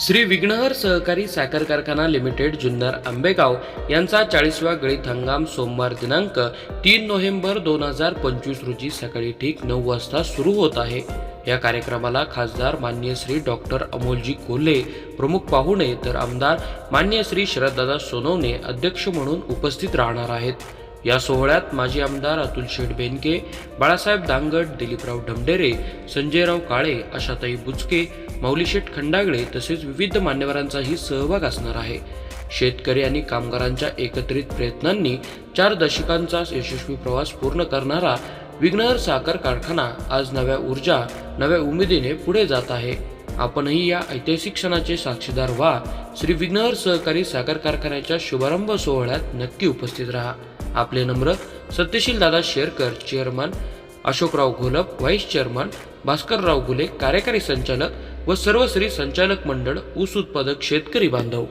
श्री विघ्नहर सहकारी साखर कारखाना लिमिटेड जुन्नर आंबेगाव यांचा चाळीसवा गळीत हंगाम सोमवार दिनांक तीन नोव्हेंबर दोन हजार पंचवीस रोजी सकाळी ठीक नऊ वाजता सुरू होत आहे. या कार्यक्रमाला खासदार मान्य श्री डॉक्टर अमोलजी कोल्हे प्रमुख पाहुणे तर आमदार मान्य श्री शरददादा सोनवणे अध्यक्ष म्हणून उपस्थित राहणार आहेत. या सोहळ्यात माजी आमदार अतुल शेठ बेनके बाळासाहेब दांगड दिलीपराव ढमडेरे संजयराव काळे आशाताई बुचके माऊलीशेठ खंडागळे तसेच विविध मान्यवरांचाही सहभाग असणार आहे. शेतकरी आणि कामगारांच्या एकत्रित प्रयत्नांनी चार दशकांचा यशस्वी प्रवास पूर्ण करणारा विघ्नहर साखर कारखाना आज नव्या ऊर्जा नव्या उमेदीने पुढे जात आहे. आपणही या ऐतिहासिक क्षणाचे साक्षीदार व्हा. श्री विघ्नहर सहकारी साखर कारखान्याच्या शुभारंभ सोहळ्यात नक्की उपस्थित राहा. आपले नम्र Satyashil Dada Sherkar chairman Ashokrao Gholap vice chairman Bhaskarrao Ghule कार्यकारी संचालक व सर्व श्री संचालक मंडळ ऊस उत्पादक शेतकरी बांधव.